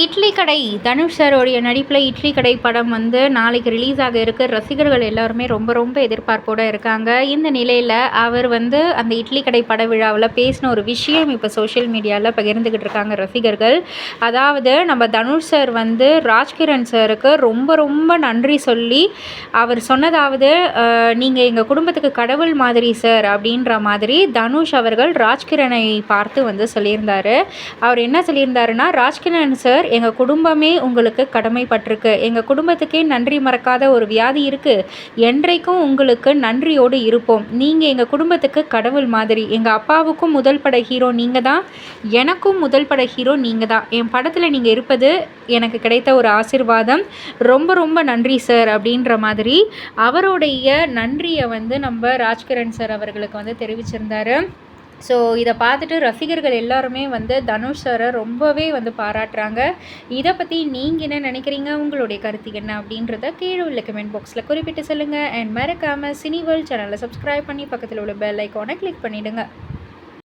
இட்லி கடை. தனுஷ் சாரோடைய நடிப்பில் இட்லி கடை படம் வந்து நாளைக்கு ரிலீஸ் ஆக இருக்கு. ரசிகர்கள் எல்லாருமே ரொம்ப ரொம்ப எதிர்பார்ப்போடு இருக்காங்க. இந்த நிலையில் அவர் வந்து அந்த இட்லி கடை பட விழாவில் பேசின ஒரு விஷயம் இப்போ சோஷியல் மீடியாவில் பகிர்ந்துக்கிட்டு இருக்காங்க ரசிகர்கள். அதாவது நம்ம தனுஷ் சார் வந்து ராஜ்கிரண் சாருக்கு ரொம்ப ரொம்ப நன்றி சொல்லி அவர் சொன்னதாவது நீங்கள் எங்கள் குடும்பத்துக்கு கடவுள் மாதிரி சார் அப்படின்ற மாதிரி தனுஷ் அவர்கள் ராஜ்கிரனை பார்த்து வந்து சொல்லியிருந்தார். அவர் என்ன சொல்லியிருந்தாருன்னா ராஜ்கிரண் சார் எங்கள் குடும்பமே உங்களுக்கு கடமைப்பட்டிருக்கு. எங்கள் குடும்பத்துக்கே நன்றி மறக்காத ஒரு வியாதி இருக்குது என்றைக்கும் உங்களுக்கு நன்றியோடு இருப்போம். நீங்கள் எங்கள் குடும்பத்துக்கு கடவுள் மாதிரி. எங்கள் அப்பாவுக்கும் முதல் பட ஹீரோ நீங்கள் தான். எனக்கும் முதல் பட ஹீரோ நீங்கள் தான். என் படத்தில் நீங்கள் இருப்பது எனக்கு கிடைத்த ஒரு ஆசிர்வாதம். ரொம்ப ரொம்ப நன்றி சார் அப்படின்ற மாதிரி அவருடைய நன்றியை வந்து நம்ம ராஜ்கிரண் சார் அவர்களுக்கு வந்து தெரிவிச்சிருந்தாரு. ஸோ இதை பார்த்துட்டு ரசிகர்கள் எல்லாருமே வந்து தனுஷ் சாரை ரொம்பவே வந்து பாராட்டுறாங்க. இதை பற்றி நீங்கள் என்ன நினைக்கிறீங்க? உங்களுடைய கருத்து என்ன? அப்படின்றத கீழே உள்ள கமெண்ட் பாக்ஸில் குறிப்பிட்டு சொல்லுங்கள் அண்ட் மறக்காமல் சினி வேர்ல்ட் சேனலை சப்ஸ்கிரைப் பண்ணி பக்கத்தில் உள்ள பெல் ஐக்கானை கிளிக் பண்ணிவிடுங்க